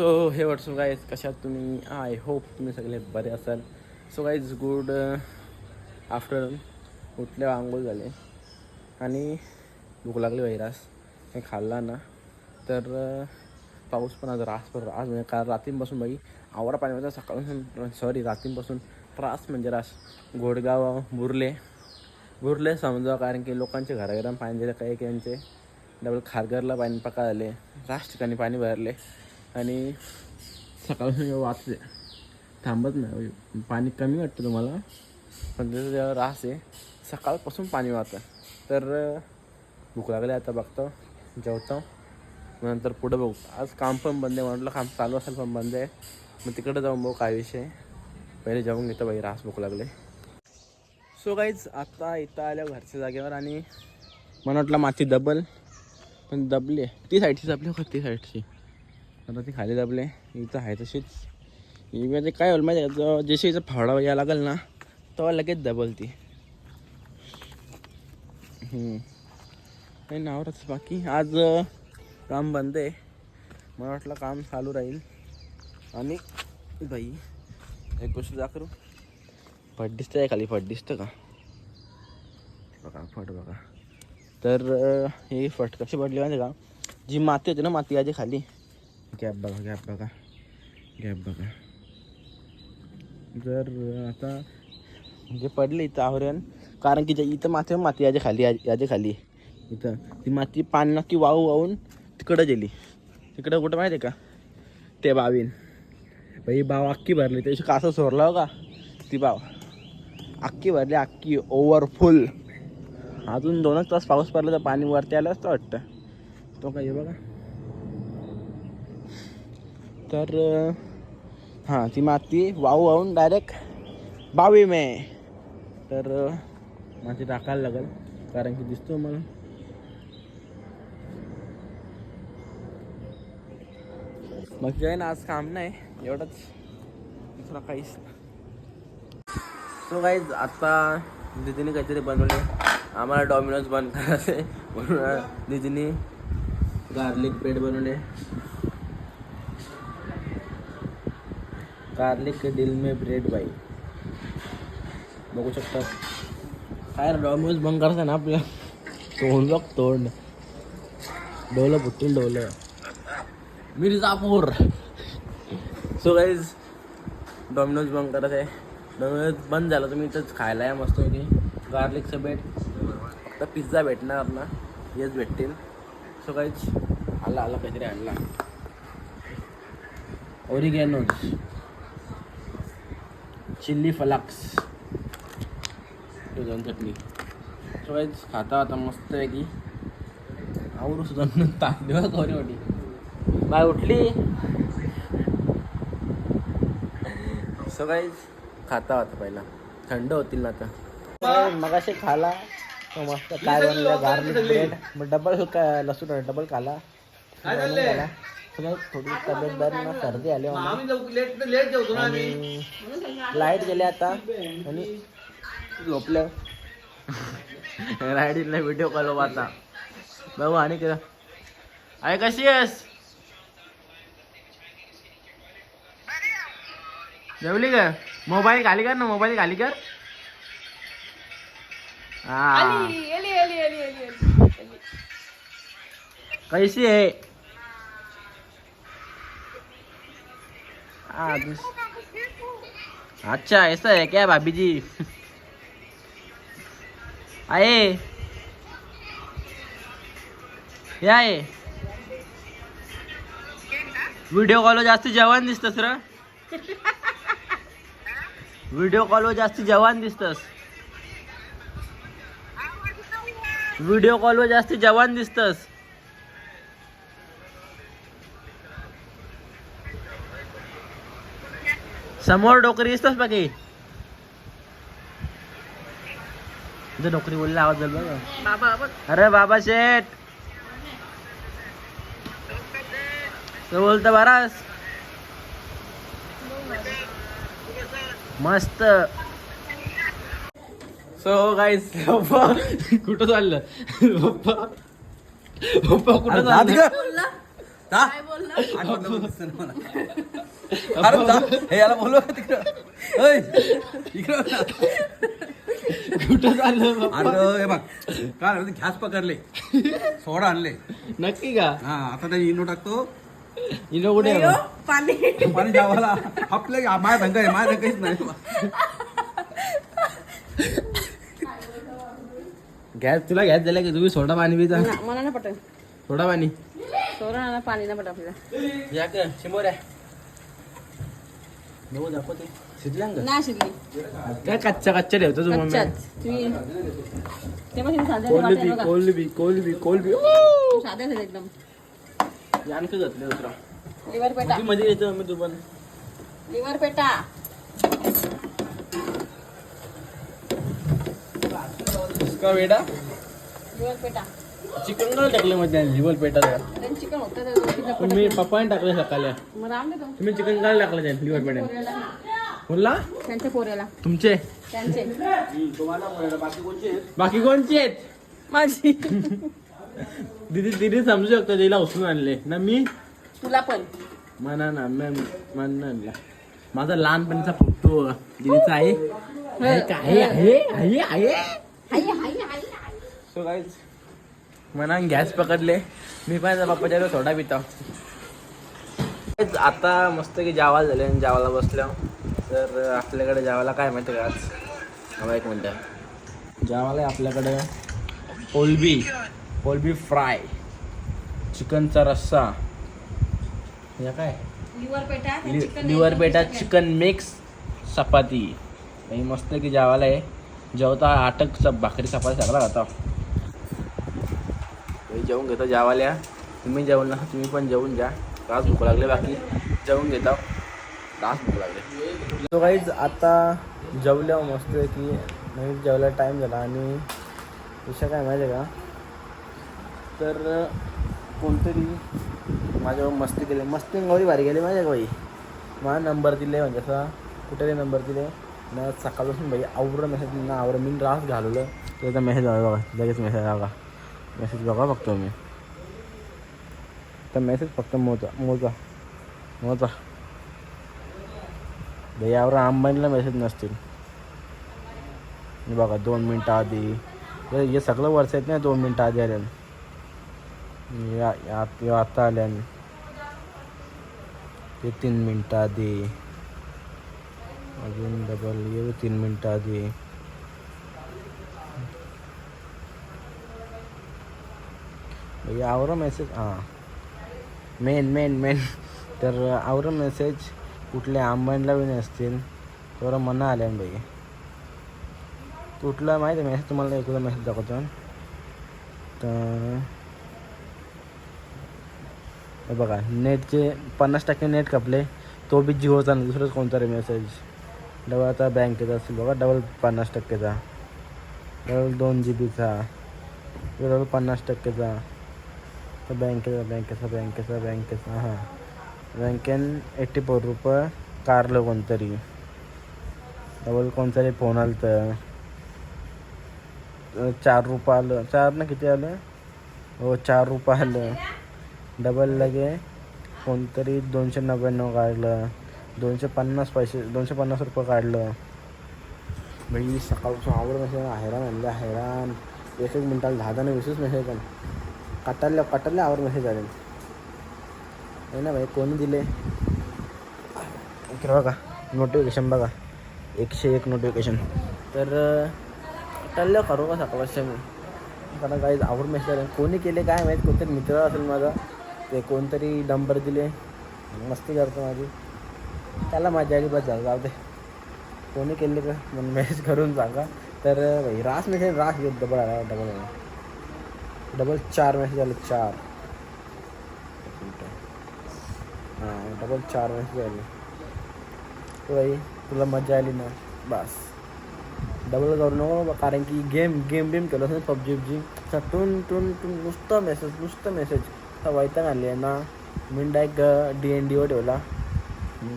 So हे WhatsApp guys कशात तुम्ही? आय होप तुम्ही सगळे बरे असाल. सो गाईज गुड आफ्टरनून उठले आंघोळ झाले. आणि भूक लागली वैरास काही खाल्ला ना. तर uh, पाऊस पण आज रास पण रास म्हणजे काल रात्रीपासून बाई आवरा पाण्याचा सकाळपासून सॉरी रात्रीपासून त्रास म्हणजे रास. घोडगाव बुरले. बुरले समजा कारण की लोकांचे घराघरात पाणी दिलं काही काहींचे डबल खारघरला पाणी पका आले रास ठिकाणी पाणी भरले. आणि सकाळपासून वाचले थांबत नाही पाणी कमी वाटतं तुम्हाला? पण त्याचं जेव्हा रास आहे सकाळपासून पाणी वाहतं. तर भूक लागली आता बघतो जेवतो. नंतर पुढं बघू. आज काम पण बंद आहे म्हटलं काम चालू असेल पण बंद आहे. मग तिकडं जाऊन बघू काय विषय. पहिले जेवून घेतो बाई रास भूक लागले. सो काहीच आता इथं आल्या घरच्या जागेवर आणि मला वाटलं माती दबल पण दबली आहे. ती साईडची दबली होती ती साईडची आता ते खाली दबले. इथं आहे तशीच. ही म्हणजे काय होईल माहिती आहे जशी हिचा फावडा यायला लागेल ना तेव्हा लगेच दबल ती. काही नावरच बाकी. आज काम बंद आहे. मला वाटलं काम चालू राहील. आणि बाई एक गोष्ट जा फट दिसतं आहे खाली. फट दिसतं का? बघा फट बघा. तर हे ही फट कशी पडली माहिती का? जी माती होती ना माती याची खाली. गॅप बघा गॅप बघा. गॅप बघा. जर आता म्हणजे पडले इथं आवरण कारण की इथं माती माती याच्या खाली याच्या खाली. इथं. ती माती पाणी नक्की वाहू वाहून तिकडं गेली. तिकडं कुठं माहिती आहे का? ते बावीन. बाई बाव अख्खी भरली. त्याशी कासं सोरला हो का? ती बाव. अख्खी भरली अख्खी ओव्हरफुल अजून दोनच तास पाऊस पडला तर पाणी वरती आलं असतं वाटतं. तो काय हे बघा. तर हां ती माती वाहू वाहून डायरेक्ट बावी मे. तर माती टाकायला लागेल कारण की दिसतो मला. मग काय ना आज काम नाही एवढंच. दुसरा काहीच सो काहीच आत्ता दिदीने काहीतरी बनवले. आम्हाला डॉमिनोज बंद करायचे म्हणून दिदीने गार्लिक ब्रेड बनवले. गार्लिक दिल में ब्रेड बाई बघू शकतात काय डॉमिनोज बंद करता ना आपल्या तोंड बघ तोंड। डोलं फुटतील डोलं। मिर्जापूर। सो गाईज डॉमिनोज बंद करत आहे डॉमिनोज बंद झालं तुम्ही इथंच खायला या मस्त होती गार्लिकचं बेट फक्त पिझ्झा भेटणार ना हेच भेटतील। सो गाईज आला आला काहीतरी आणला। Oregano chilli flakes. दोन चटणी सो गाईज खाता आता मस्त आहे की. आवरू सुद्धा ताक देवा कवरी वाटी. बाय उठली. सगळीच खाता होता पहिला. थंड होतील ना आता. मग असे खाला. तो मस्त काय बनलं गार्लिक ब्रेड. मग डबल का लसूण डबल खाला. थोडी तब्येत बरी ना सर्दी आली मला. आणि लाइट गेले आता आणि झोपलं. राईडीला व्हिडिओ कॉल आता. बघू आणि केलं. आहे कशी आहेस? जेवली का? मोबाईल खाली कर ना मोबाईल खाली कर. हा. कैसी है हाँ, दूस- अच्छा ऐसा है क्या भाभी जी? आए। या आहे व्हिडिओ कॉल जास्त जवान दिसतस र. व्हिडिओ हो, कॉल जास्त जवान दिसतस. व्हिडिओ कॉलवर जास्त जवान दिसतस. समोर डोकरी दिसतस बाकी तुझं डोकरी बोलला आवाज झाला बघा. अरे बाबा शेठ तो बोलतो बरास. मस्त. सो गाईस पप्पा कुठं चाललं? पप्पा पप्पा कुठं चाललं? मला. अरे जा. हे याला का तिकडं? इकडं. कुठं चाललं अरे हे बघ. काय झालं? घ्यास पकडले. सोडा आणले. नक्की का? हा आता त्याची इनो टाकतो. इनो कुठे आहे? पाणी. पाणी जावाला आपले माय धंग आहे माय धंग काहीच नाही. गॅस तुला गॅस झाला की तुम्ही सोडा पाणी पिता? मला ना पटेल सोडा पाणी. ना पाणी ना आपल्याला या का शिमोर आहे नको दाखवते शिजल्या का नाही शिजली काय कच्चा कच्चा ठेवतो तू मम्मी कोलबी कोलबी कोलबी कोलबी साध्या एकदम। आणखी घातले दुसरा लिव्हर पेटा। मध्ये येतो मम्मी तू पण लिव्हर पेटा। का वेडा लिव्हर पेटा। चिकन काय टाकलं मध्ये लिव्हर पेटा त्यांनी चिकन होतं ते दोघींना पण मी पप्पाने टाकलं. सकाळी मग राम देतो तुम्ही चिकन काय टाकलं त्या लिव्हर पोऱ्याला. बोलला? त्यांच्या पोऱ्याला. तुमचे? त्यांचे. बाकी कोणचे आहेत? माझी. दिदी दिदी समजू शकतो तिला उचलून आणले. ना मी? तुला पण. म्हणा ना मॅम मान आणला माझा लहानपणीचा फोटो दिदीचा आहे. आहे? आहे आहे आहे. आहे hi hi hi so guys म्हणा गॅस पकडले. मी पण बाप्पाच्या सोडा पिता. आता मस्त की जावाला झाले आणि जावाला बसल्या तर आपल्याकडे जावाला काय माहिती का आज? हवा एक मिनटं. जावाला आहे आपल्याकडे कोलबी कोलबी फ्राय चिकनचा रस्सा. या काय? Liver pate. Chicken mix chapati. आणि मस्त की जेवायला आहे. जेवता आटक सब भाकरी चपाती सगळा खाता मी जेवून घेतो जेवाल्या तुम्ही जेवण ना तुम्ही पण जेवून घ्या त्रास भूक लागले बाकी जेवून घेता. त्रास भूक लागले. तो काहीच आता जेवल्या मस्त आहे की नाही जेवला टाईम झाला आणि विषय काय माहिती आहे का? तर कोणतरी माझ्यावर मस्ती केली. मस्ती गौरी भारी गेली माझ्या बाई? मला नंबर दिले म्हणजे असा कुठे नंबर दिले. ना सकाळपासून भाई आवडं मेसेज ना आवडं मी रास घालवलं. त्याचा मेसेज आला बघा लगेच मेसेज आला. मेसेज बघा बघतो मी. तर मेसेज फक्त मोजा मोजा मोजा. बाई यावर अंबानीला मेसेज नसतील. बघा दोन मिनटं आधी. हे सगळं वर्ष आहेत ना दोन मिनटं आधी आल्याने. या या- आता आल्या ते तीन मिनटं आधी. अजून डबल येऊ तीन मिनटं आधी. भैया आवरा मेसेज हां. मेन मेन मेन तर आवरा मेसेज कुठल्या आंबाणला बी नसतील. तर मना आल्या बाई. कुठला माहिती आहे? मेसेज तुम्हाला एकदा मेसेज दाखवतो. तर हे बघा नेटचे पन्नास टक्के नेट कपले तो बी जिओचा आणि दुसरंच कोणता रे मेसेज डबल आता बँकेचा असेल बघा डबल पन्नास टक्केचा. डबल दोन जी बीचा डबल पन्नास टक्केचा. तर बँकेचा बँकेचा बँकेचा बँकेचा हां. बँकेन एट्टी फोर रुपये कारलं कोणतरी. डबल कोणतरी फोन आलं तर चार रुपये आलं. चार ना किती आलं? हो चार रुपये आलं. डबल लगे कोणतरी दोनशे नव्याण्णव काढलं. दोनशे पन्नास पैसे दोनशे पन्नास रुपये काढलं. भाई सकाळचं आवड मेसेज हैराण आणलं हैराण. एक एक मिनटाला दहा दहा विशेष मेसेज पण. काटारल्या काटारल्या आवर मेसेज आले आहे ना भाई? कोणी दिले? इकडे बघा. नोटिफिकेशन बघा. एकशे एक नोटिफिकेशन तर काटारल्या करू का सकाळपासून? मी कारण काही आवड मेसेज आले. कोणी केले काय माहीत? कोणतरी मित्र असेल माझा. ते कोणतरी नंबर दिले. मस्ती करतो माझी. त्याला माझी आली बस झालं जाऊ दे. कोणी केले का? मग मेसेज करून सांगा. तर भाई रास मेसेज रास. घेत डबल आला डबल आला. डबल चार मेसेज आले चार. हां डबल चार मेसेज आले तर तुला मजा आली ना? बस. डबल करू नको कारण की गेम गेम बेम केलं असं पबजी उबजी टून टून टून नुसतं मेसेज नुसतं मेसेज तर वैताग आली आहे ना? मी डायरेक्ट डी एन डीवर ठेवला.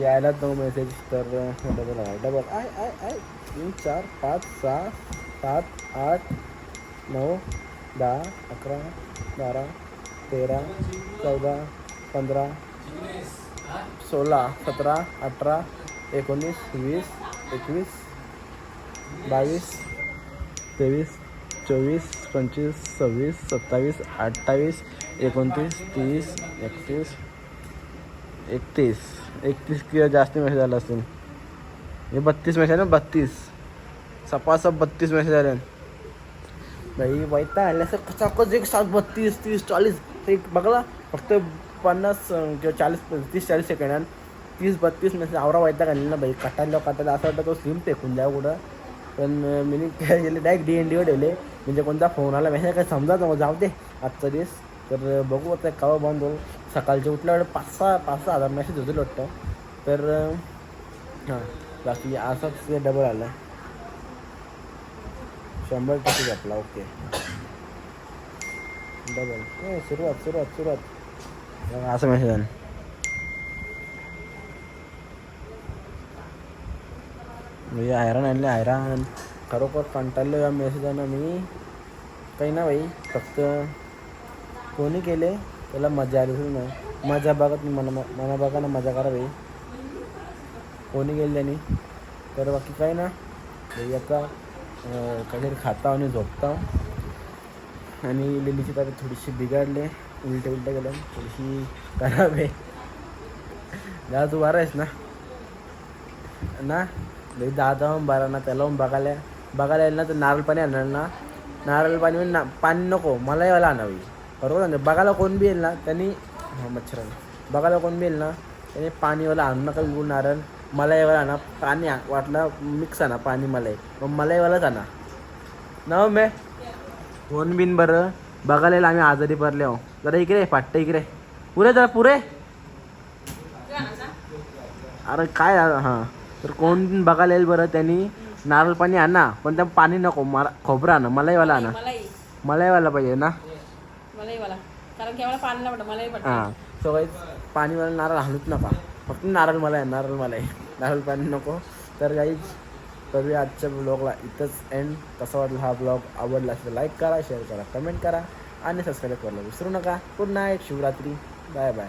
यायलाच नको मेसेज तर डबल आहे. डबल आय आय आय. तीन चार पाच सहा सात आठ नऊ दहा अकरा बारा तेरा चौदा पंधरा सोळा सतरा अठरा एकोणीस, वीस, एकवीस बावीस तेवीस, चोवीस, पंचवीस, सव्वीस, सत्तावीस, अठ्ठावीस, एकोणतीस, तीस, एकतीस एकतीस. एकतीस किंवा जास्त मेसेज आला असतील. हे बत्तीस मेसेज आहे ना, बत्तीस. सपासप बत्तीस मेसेज आले बाई वैता आले असं कचाकच एक सात बत्तीस तीस चाळीस एक बघला फक्त पन्नास किंवा चाळीस तीस चाळीस सेकंडात तीस बत्तीस मेसेज आवरा वैता घालले ना बाई कटायला कटायला असं वाटतं तो स्लिम फेकून द्या कुठं. पण मी काय गेले डायरेक्ट डी एन डीवर ठेवले. म्हणजे कोणता फोन आला मेसेज काय समजा मग जाऊ दे आजचा दिवस. तर बघू आता केव्हा बंद होईल. सकाळच्या उठल्यावर पाच सहा पाच सहा हजार मेसेज होतील वाटतं. तर हां बाकी असंच डबल आला. शंभर टक्के आपला ओके. डबल सुरुवात सुरुवात सुरुवात. बघा, असं मेसेज आहे म्हणजे हैराण आणले हैराण. खरोखर कंटाळलो या मेसेजानं मी. काही ना भाई फक्त कोणी केले त्याला मजा आली असेल नाही मजा बघत मी मना मना बघा मजा करा बाई. कोणी गेले त्यांनी. तर बाकी काही ना. याचा आता कणीर खाता आणि झोपता आणि लिलीची तब्येत थोडीशी बिघडले. उलटे उलटे गेलं थोडीशी खराब आहे. दहा तू बारा आहेस ना? ना? लई दादा बारा ना त्याला बघायला बघायला येईल ना तर नारळ पाणी आणणार ना. नारळ पाणी म्हणजे ना पाणी नको. मलाही वाला आणावी. बरोबर ना? बघायला कोण बी येईल ना त्यांनी हा मच्छर बघायला कोण बी येईल ना त्याने पाणीवाला आणू नका बिलकुल नारळ. मलाईवाला आणा पाणी आ- वाटलं मिक्स आणा पाणी मलाई. मग मलाईवालाच आणा. ना मे? कोण बिन बरं? बघायला येईल आम्ही आजारी पडले हो जरा इकडे फाट्ट इकडे. पुरे जरा पुरे. अरे काय हां. तर कोण बिन बघायला येईल बरं त्यांनी? नारळ पाणी आणा पण त्या पाणी नको मला खोबरं आणा मलाईवाला आणा. मलाईवाला पाहिजे ना? हां. सो काही पाणीवाला नारळ हाणूच नका. फक्त नारळ मला आहे नारळ मला आहे नारळ पाणी नको. तर काहीच करूया आजच्या ब्लॉगला इथंच एंड कसा वाटला हा ब्लॉग आवडला असेल लाईक करा शेअर करा कमेंट करा. आणि सबस्क्राईब करायला विसरू नका. Good night Shivratri bye bye